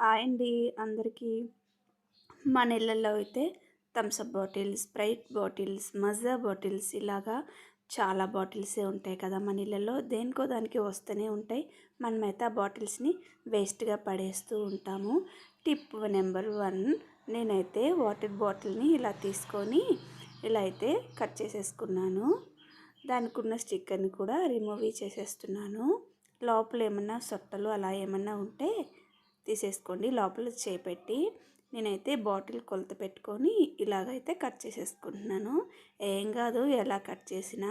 అండి అందరికీ మన ఇళ్ళల్లో అయితే Thums Up bottles Sprite bottles Maaza bottles ఇలాగా చాలా బాటిల్సే ఉంటాయి కదా మన నీళ్ళలో దేనికో దానికి వస్తూనే ఉంటాయి. మనమైతే ఆ బాటిల్స్ని వేస్ట్గా పడేస్తూ ఉంటాము. టిప్ నెంబర్ వన్ నేనైతే వాటర్ బాటిల్ని ఇలా తీసుకొని ఇలా అయితే కట్ చేసేసుకున్నాను. దానికి ఉన్న స్టిక్కర్ని కూడా రిమూవ్ చేసేస్తున్నాను. లోపల ఏమన్నా సొట్టలు అలా ఏమన్నా ఉంటే తీసేసుకోండి. లోపల చేపెట్టి నేనైతే బాటిల్ కొలత పెట్టుకొని ఇలాగైతే కట్ చేసేసుకుంటున్నాను. ఏం కాదు ఎలా కట్ చేసినా.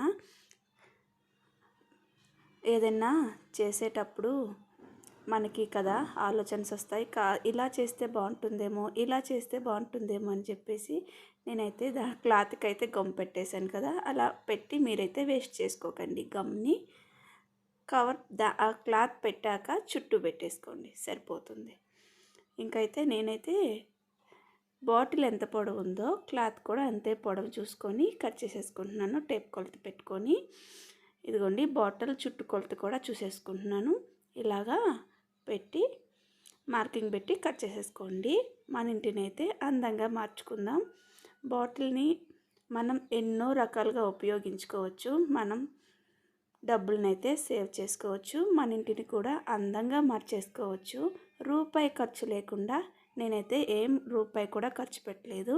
ఏదైనా చేసేటప్పుడు మనకి కదా ఆలోచనస్ వస్తాయి. కా ఇలా చేస్తే బాగుంటుందేమో ఇలా చేస్తే బాగుంటుందేమో అని చెప్పేసి నేనైతే దా క్లాత్కి అయితే గమ్ పెట్టేశాను కదా. అలా పెట్టి మీరైతే వేస్ట్ చేసుకోకండి గమ్ని. కవర్ దా ఆ క్లాత్ పెట్టాక చుట్టూ పెట్టేసుకోండి సరిపోతుంది. ఇంకైతే నేనైతే బాటిల్ ఎంత పొడవు ఉందో క్లాత్ కూడా అంతే పొడవు చూసుకొని కట్ చేసేసుకుంటున్నాను. టేప్ కొలత పెట్టుకొని ఇదిగోండి బాటిల్ చుట్టు కొలత కూడా చూసేసుకుంటున్నాను. ఇలాగా పెట్టి మార్కింగ్ పెట్టి కట్ చేసేసుకోండి. మన ఇంటిని అయితే అందంగా మార్చుకుందాం. బాటిల్ని మనం ఎన్నో రకాలుగా ఉపయోగించుకోవచ్చు. మనం డబ్బులనైతే సేవ్ చేసుకోవచ్చు. మన ఇంటిని కూడా అందంగా మార్చేసుకోవచ్చు. రూపాయి ఖర్చు లేకుండా నేనైతే ఏం రూపాయి కూడా ఖర్చు పెట్టలేదు.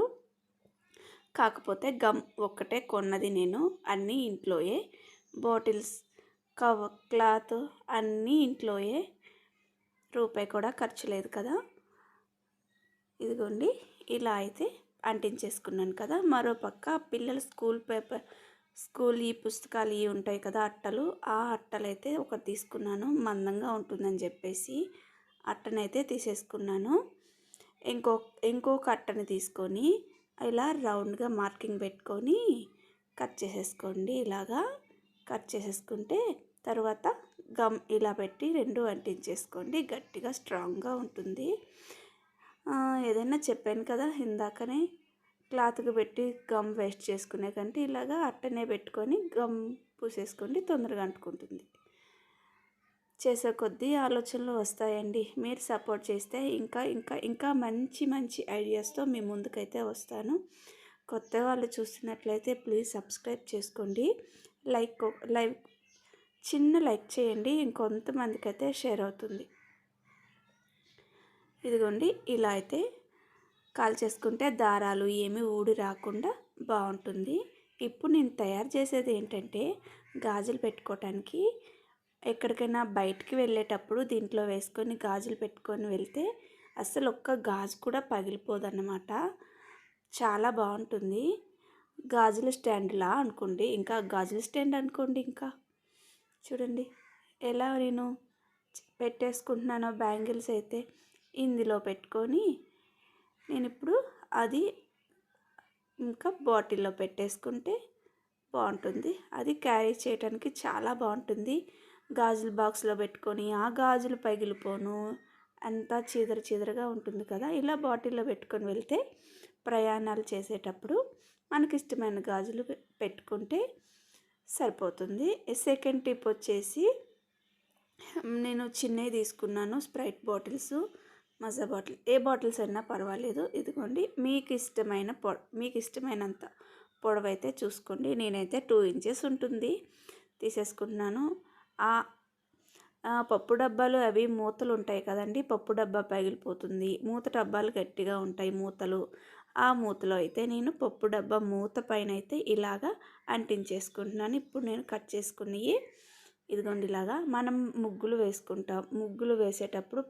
కాకపోతే గమ్ ఒక్కటే కొన్నది నేను. అన్నీ ఇంట్లోయే. బాటిల్స్ కవ క్లాత్ అన్నీ ఇంట్లోయే. రూపాయి కూడా ఖర్చు లేదు కదా. ఇదిగోండి. ఇలా అయితే అంటించేసుకున్నాను కదా. మరో పక్క పిల్లల స్కూల్ పేపర్ స్కూల్ ఈ పుస్తకాలు ఇవి ఉంటాయి కదా అట్టలు ఆ అట్టలు అయితే ఒకటి తీసుకున్నాను. మందంగా ఉంటుందని చెప్పేసి అట్టనైతే తీసేసుకున్నాను. ఇంకో ఇంకొక అట్టని తీసుకొని ఇలా రౌండ్గా మార్కింగ్ పెట్టుకొని కట్ చేసేసుకోండి. ఇలాగా కట్ చేసేసుకుంటే తర్వాత గమ్ ఇలా పెట్టి రెండు అంటించేసుకోండి. గట్టిగా స్ట్రాంగ్గా ఉంటుంది. ఏదైనా చెప్పాను కదా ఇందాకనే క్లాత్కి పెట్టి గమ్ వేస్ట్ చేసుకునే కంటే ఇలాగా అట్టనే పెట్టుకొని గమ్ పూసేసుకోండి తొందరగా అంటుకుంటుంది. చేసే కొద్దీ ఆలోచనలు వస్తాయండి. మీరు సపోర్ట్ చేస్తే ఇంకా ఇంకా ఇంకా మంచి మంచి ఐడియాస్తో మీ ముందుకైతే వస్తాను. కొత్త వాళ్ళు చూస్తున్నట్లయితే ప్లీజ్ సబ్స్క్రైబ్ చేసుకోండి. లైక్ లైక్ చిన్న లైక్ చేయండి. ఇంకొంతమందికి అయితే షేర్ అవుతుంది. ఇదిగోండి ఇలా అయితే కాల్ చేసుకుంటే దారాలు ఏమీ ఊడి రాకుండా బాగుంటుంది. ఇప్పుడు నేను తయారు చేసేది ఏంటంటే గాజులు పెట్టుకోవటానికి ఎక్కడికైనా బయటికి వెళ్ళేటప్పుడు దీంట్లో వేసుకొని గాజులు పెట్టుకొని వెళ్తే అసలు ఒక్క గాజు కూడా పగిలిపోదన్నమాట. చాలా బాగుంటుంది. గాజుల స్టాండ్లా అనుకోండి ఇంకా గాజుల స్టాండ్ అనుకోండి ఇంకా. చూడండి ఎలా నేను పెట్టేసుకుంటున్నానో బ్యాంగిల్స్ అయితే ఇందులో పెట్టుకొని నేను ఇప్పుడు అది ఇంకా బాటిల్లో పెట్టేసుకుంటే బాగుంటుంది. అది క్యారీ చేయడానికి చాలా బాగుంటుంది. గాజుల బాక్స్లో పెట్టుకొని ఆ గాజులు పగిలిపోను. అంతా చీదర చీదరగా ఉంటుంది కదా! ఇలా బాటిల్లో పెట్టుకొని వెళ్తే ప్రయాణాలు చేసేటప్పుడు మనకి ఇష్టమైన గాజులు పెట్టుకుంటే సరిపోతుంది. సెకండ్ టిప్ వచ్చేసి నేను చిన్నవి తీసుకున్నాను స్ప్రైట్ బాటిల్స్. Maaza bottle. ఏ బాటిల్స్ అయినా పర్వాలేదు. ఇదిగోండి మీకు ఇష్టమైన పొ మీకు ఇష్టమైనంత పొడవైతే చూసుకోండి. నేనైతే టూ ఇంచెస్ ఉంటుంది. తీసేసుకుంటున్నాను. పప్పు డబ్బాలు అవి మూతలు ఉంటాయి కదండి పప్పు డబ్బా పగిలిపోతుంది. మూత డబ్బాలు గట్టిగా ఉంటాయి మూతలు. ఆ మూతలో అయితే నేను పప్పు డబ్బా మూత పైన అయితే ఇలాగా అంటించేసుకుంటున్నాను. ఇప్పుడు నేను కట్ చేసుకుని ఇదిగోండి ఇలాగా మనం ముగ్గులు వేసుకుంటాం. ముగ్గులు వేసేటప్పుడు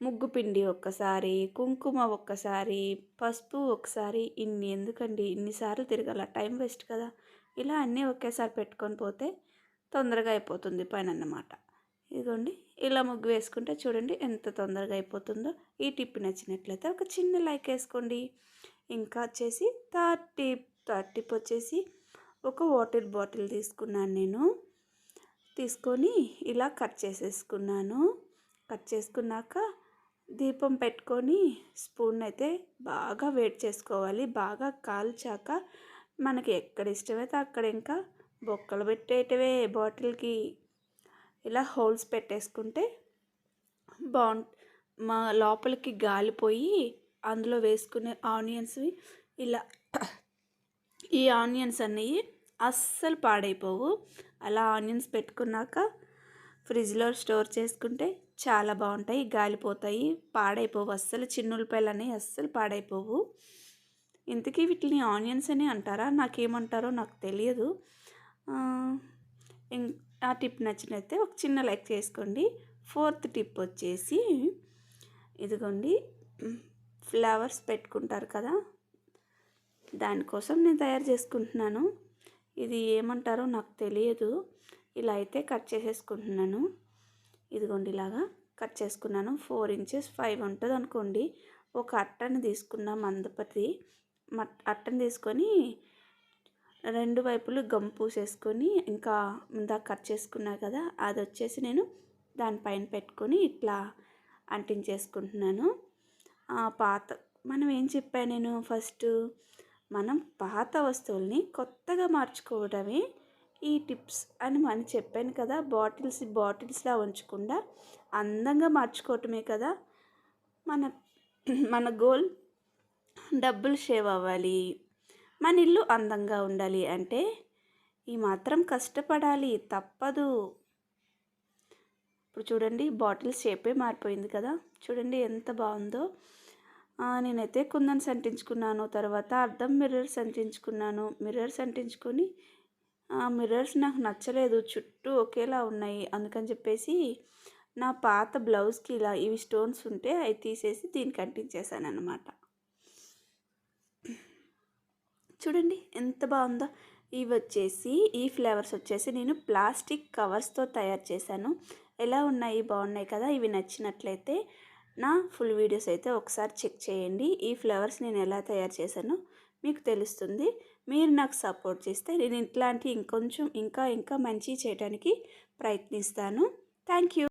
ముగ్గు పిండి ఒక్కసారి కుంకుమ ఒక్కసారి పసుపు ఒకసారి ఇన్ని ఎందుకండి? ఇన్నిసార్లు తిరగాల టైం వేస్ట్ కదా. ఇలా అన్నీ ఒకేసారి పెట్టుకొని పోతే తొందరగా అయిపోతుంది పని అన్నమాట ఇదిగోండి ఇలా ముగ్గు వేసుకుంటే చూడండి ఎంత తొందరగా అయిపోతుందో. ఈ టిప్ నచ్చినట్లయితే ఒక చిన్న లైక్ వేసుకోండి. ఇంకా వచ్చేసి థర్డ్ టిప్ థర్డ్ టిప్ వచ్చేసి ఒక వాటర్ బాటిల్ తీసుకున్నాను నేను. తీసుకొని ఇలా కట్ చేసేసుకున్నాను. కట్ చేసుకున్నాక దీపం పెట్టుకొని స్పూన్ అయితే బాగా వేడి చేసుకోవాలి. బాగా కాల్చాక మనకి ఎక్కడ ఇష్టమైతే అక్కడ ఇంకా బొక్కలు పెట్టేటవే బాటిల్కి ఇలా హోల్స్ పెట్టేసుకుంటే బాగుంట మా లోపలికి గాలిపోయి అందులో వేసుకునే ఆనియన్స్వి ఇలా ఈ ఆనియన్స్ అనేవి అస్సలు పాడైపోవు. అలా ఆనియన్స్ పెట్టుకున్నాక ఫ్రిడ్జ్లో స్టోర్ చేసుకుంటే చాలా బాగుంటాయి. గాలిపోతాయి పాడైపోవు. అస్సలు ఉల్లిపాయలు అనేవి అస్సలు పాడైపోవు. ఇంతకీ వీటిని ఆనియన్స్ అని అంటారా? నాకేమంటారో నాకు తెలియదు. ఆ టిప్ నచ్చినైతే ఒక చిన్న లైక్ చేసుకోండి. ఫోర్త్ టిప్ వచ్చేసి ఇదిగోండి ఫ్లవర్స్ పెట్టుకుంటారు కదా? దానికోసం నేను తయారు చేసుకుంటున్నాను. ఇది ఏమంటారో నాకు తెలియదు. ఇలా అయితే కట్ చేసేసుకుంటున్నాను. ఇదిగోండి ఇలాగా కట్ చేసుకున్నాను. ఫోర్ ఇంచెస్ ఫైవ్ ఉంటుంది అనుకోండి. ఒక అట్టని తీసుకున్నాం మందపతి అట్టని తీసుకొని రెండు వైపులు గమ్ పూసేసుకొని ఇంకా ఇందాక కట్ చేసుకున్నా కదా అది వచ్చేసి నేను దానిపైన పెట్టుకొని ఇట్లా అంటించేసుకుంటున్నాను. పాత మనం ఏం చెప్పాను నేను? ఫస్ట్ మనం పాత వస్తువుల్ని కొత్తగా మార్చుకోవడమే ఈ టిప్స్ అని మనం చెప్పాను కదా బాటిల్స్ బాటిల్స్లా ఉంచకుండా అందంగా మార్చుకోవటమే కదా మన మన గోల్ డబ్బులు సేవ్ అవ్వాలి మన ఇల్లు అందంగా ఉండాలి అంటే ఈ మాత్రం కష్టపడాలి తప్పదు. ఇప్పుడు చూడండి బాటిల్ షేపే మారిపోయింది కదా చూడండి ఎంత బాగుందో. నేనైతే కుందన్స్ సంటించుకున్నాను తర్వాత అర్థం మిర్రర్స్ అంటించుకున్నాను మిర్రర్స్ అంటించుకొని మిర్రర్స్ నాకు నచ్చలేదు. చుట్టూ ఒకేలా ఉన్నాయి. అందుకని చెప్పేసి నా పాత బ్లౌజ్కి ఇలా ఇవి స్టోన్స్ ఉంటే అవి తీసేసి దీనికి అంటించేసాను అనమాట చూడండి ఎంత బాగుందో. ఇవి వచ్చేసి ఈ ఫ్లేవర్స్ వచ్చేసి నేను ప్లాస్టిక్ కవర్స్తో తయారు చేశాను. ఎలా ఉన్నాయి? బాగున్నాయి కదా? ఇవి నచ్చినట్లయితే నా ఫుల్ వీడియోస్ అయితే ఒకసారి చెక్ చేయండి. ఈ ఫ్లవర్స్ నేను ఎలా తయారు చేశానో మీకు తెలుస్తుంది. మీరు నాకు సపోర్ట్ చేస్తే నేను ఇట్లాంటి ఇంకొంచెం ఇంకా ఇంకా మంచి చేయడానికి ప్రయత్నిస్తాను. Thank you.